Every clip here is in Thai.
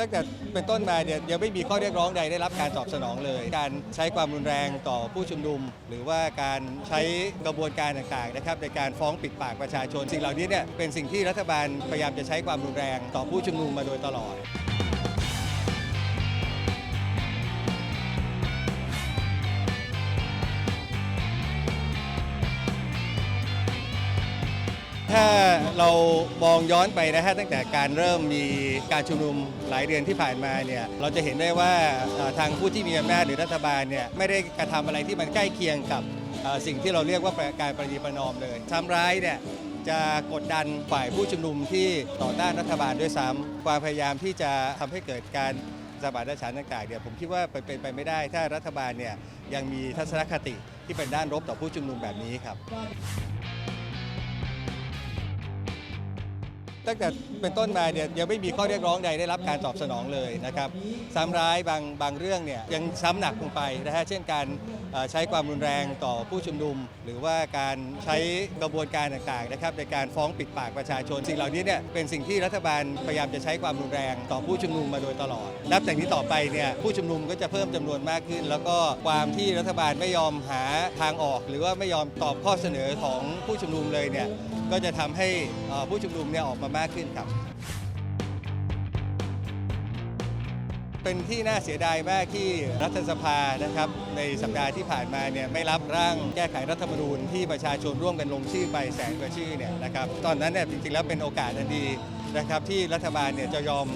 ตั้งแต่เป็นต้นมาเนี่ยยังไม่มีข้อเรียกร้องใดได้รับการตอบสนองเลย การใช้ความรุนแรงต่อผู้ชุมนุม หรือว่าการใช้กระบวนการต่างๆนะครับในการฟ้องปิดปากประชาชน สิ่งเหล่านี้เนี่ยเป็นสิ่งที่รัฐบาลพยายามจะใช้ความรุนแรงต่อผู้ชุมนุมมาโดยตลอด ถ้าเรามองย้อนไปนะฮะตั้งแต่การเริ่มมีการชุมนุมหลายเดือนที่ผ่านมาเนี่ยเราจะเห็นได้ว่าทางผู้ที่มีอำนาจหรือรัฐบาลเนี่ยไม่ได้กระทำอะไรที่มันใกล้เคียงกับสิ่งที่เราเรียกว่าการประนีประนอมเลยทำร้ายเนี่ยจะกดดันฝ่ายผู้ชุมนุมที่ต่อต้านรัฐบาลด้วยซ้ำความพยายามที่จะทำให้เกิดการสมานฉันต่างๆเนี่ยผมคิดว่าเป็นเป็นไปไม่ได้ ถ้ารัฐบาลเนี่ยยังมีทัศนคติที่เป็นด้านรบต่อผู้ชุมนุมแบบนี้ครับ ตั้งแต่เป็นต้นมาเนี่ยยังไม่มีข้อเรียกร้องใดได้รับการตอบสนองเลยนะครับซ้ำร้ายบางบางเรื่องเนี่ยยังซ้ำหนักลงไปนะฮะเช่นการใช้ความรุนแรงต่อผู้ชุมนุม หรือว่าการใช้กระบวนการต่างๆนะครับในการฟ้องปิดปากประชาชน สิ่งเหล่านี้เนี่ยเป็นสิ่งที่รัฐบาลพยายามจะใช้ความรุนแรงต่อผู้ชุมนุมมาโดยตลอด นับจากนี้ต่อไปเนี่ยผู้ชุมนุมก็จะเพิ่มจำนวนมากขึ้น แล้วก็ความที่รัฐบาลไม่ยอมหาทางออก หรือว่าไม่ยอมตอบข้อเสนอของผู้ชุมนุมเลยเนี่ยก็จะทำให้ผู้ชุมนุมเนี่ยออกมามากขึ้นครับ เป็นที่น่าเสียดายมากที่รัฐสภานะครับ ในสัปดาห์ที่ผ่านมาเนี่ยไม่รับร่างแก้ไขรัฐธรรมนูญที่ประชาชนร่วมกันลงชื่อไปแสนกว่าชื่อเนี่ยนะครับตอนนั้นเนี่ยจริงๆแล้วเป็นโอกาสอันดีนะครับที่รัฐบาลเนี่ยจะยอม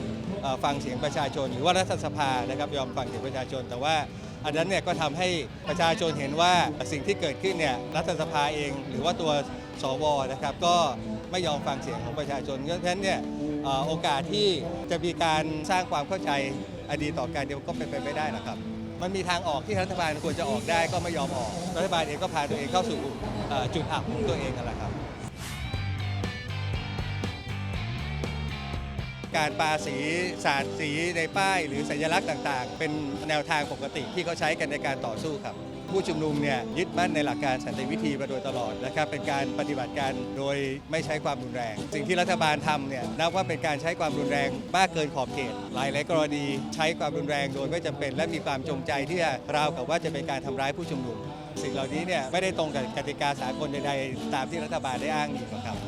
ฟังเสียงประชาชน หรือว่ารัฐสภานะครับยอมฟังเสียงประชาชน แต่ว่าอันนั้นเนี่ยก็ทำให้ประชาชนเห็นว่าสิ่งที่เกิดขึ้นเนี่ยรัฐสภาเอง หรือว่าตัวสวนะครับ ก็ ไม่ยอมฟังเสียงของประชาชนเพราะฉะนั้นเนี่ยโอกาสที่จะมีการสร้างความเข้าใจอดีตต่อการเดียวก็เป็นไปไม่ได้นะครับ มันมีทางออกที่รัฐบาลควรจะออกได้ก็ไม่ยอมออก รัฐบาลเองก็พาตัวเองเข้าสู่จุดอับของตัวเองนั่นแหละครับ การปาสีสาดสีในป้าย หรือสัญลักษณ์ต่าง ๆ เป็นแนวทางปกติที่เขาใช้กันในการต่อสู้ครับ ผู้ชุมนุมเนี่ยยึดมั่นในหลักการสันติวิธีมาโดยตลอดนะครับเป็นการปฏิบัติการโดยไม่ใช้ความรุนแรง สิ่งที่รัฐบาลทำเนี่ยนับว่าเป็นการใช้ความรุนแรงมากเกินขอบเขตหลายหลายกรณีใช้ความรุนแรงโดยไม่จำเป็น และมีความจงใจที่จะราวกับว่าจะเป็นการทำร้ายผู้ชุมนุม สิ่งเหล่านี้เนี่ยไม่ได้ตรงกับกติกาสากลใดๆตามที่รัฐบาลได้อ้างอิงหรอกครับ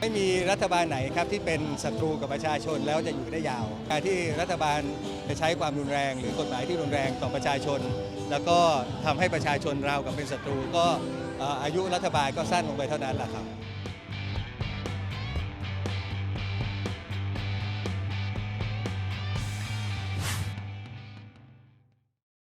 ไม่มีรัฐบาลไหนครับที่เป็นศัตรูกับประชาชนแล้วจะอยู่ได้ยาว การที่รัฐบาลจะใช้ความรุนแรง หรือกฎหมายที่รุนแรงต่อประชาชน แล้วก็ทำให้ประชาชนราวกับเป็นศัตรู ก็เอ่ออายุรัฐบาลก็สั้นลงไปเท่านั้นแหละครับ